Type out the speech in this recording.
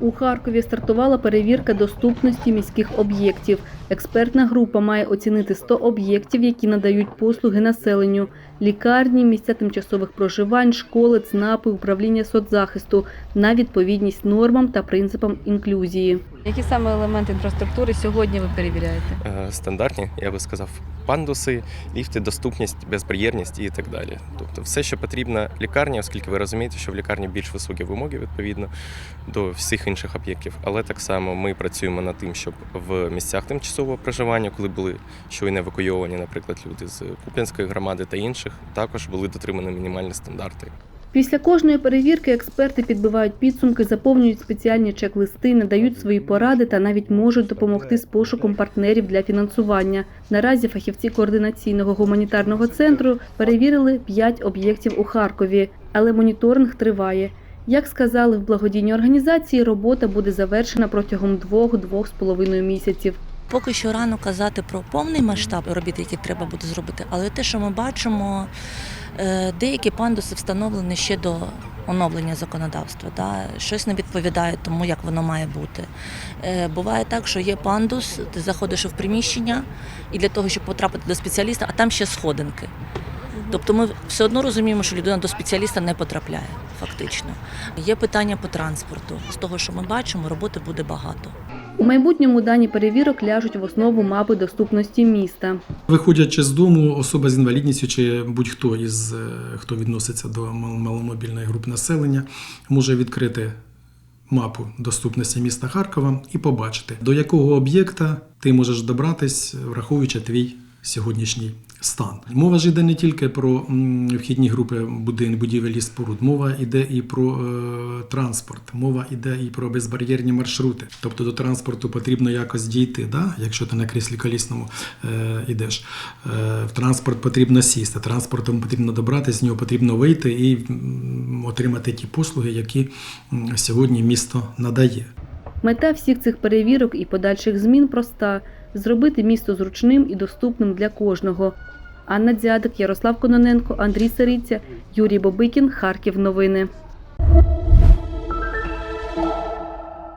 У Харкові стартувала перевірка доступності міських об'єктів. Експертна група має оцінити 100 об'єктів, які надають послуги населенню: лікарні, місця тимчасових проживань, школи, ЦНАПи, управління соцзахисту на відповідність нормам та принципам інклюзії. Які саме елементи інфраструктури сьогодні ви перевіряєте? Е, стандартні, я би сказав, пандуси, ліфти, доступність, безбар'єрність і так далі. Тобто все, що потрібно лікарні, оскільки ви розумієте, що в лікарні більш високі вимоги відповідно до всіх інших об'єктів. Але так само ми працюємо над тим, щоб в місцях тимчасового проживання, коли були щойно евакуйовані, наприклад, люди з Куп'янської громади та інших, також були дотримані мінімальні стандарти. Після кожної перевірки експерти підбивають підсумки, заповнюють спеціальні чек-листи, надають свої поради та навіть можуть допомогти з пошуком партнерів для фінансування. Наразі фахівці координаційного гуманітарного центру перевірили 5 об'єктів у Харкові, але моніторинг триває. Як сказали в благодійній організації, робота буде завершена протягом двох-двох з половиною місяців. Поки що рано казати про повний масштаб робіт, які треба буде зробити, але те, що ми бачимо, деякі пандуси встановлені ще до оновлення законодавства. Да? Щось не відповідає тому, як воно має бути. Е, Буває так, що є пандус, ти заходиш в приміщення, і для того, щоб потрапити до спеціаліста, а там ще сходинки. Тобто ми все одно розуміємо, що людина до спеціаліста не потрапляє, фактично. Є питання по транспорту. З того, що ми бачимо, роботи буде багато. У майбутньому дані перевірок ляжуть в основу мапи доступності міста. Виходячи з дому, особа з інвалідністю чи будь-хто із е, хто відноситься до мал- маломобільної групи населення, може відкрити мапу доступності міста Харкова і побачити, до якого об'єкта ти можеш добратись, враховуючи твій сьогоднішній стан. Мова ж йде не тільки про вхідні групи будівель і споруд, мова йде і про е, транспорт, мова йде і про безбар'єрні маршрути. Тобто до транспорту потрібно якось дійти, да? якщо ти на кріслі колісному е, йдеш. Е, в транспорт потрібно сісти, транспортом потрібно добратися, з нього потрібно вийти і отримати ті послуги, які сьогодні місто надає. Мета всіх цих перевірок і подальших змін проста зробити місто зручним і доступним для кожного. Анна Дзядик, Ярослав Кононенко, Андрій Сариця, Юрій Бобикін, Харків. Новини.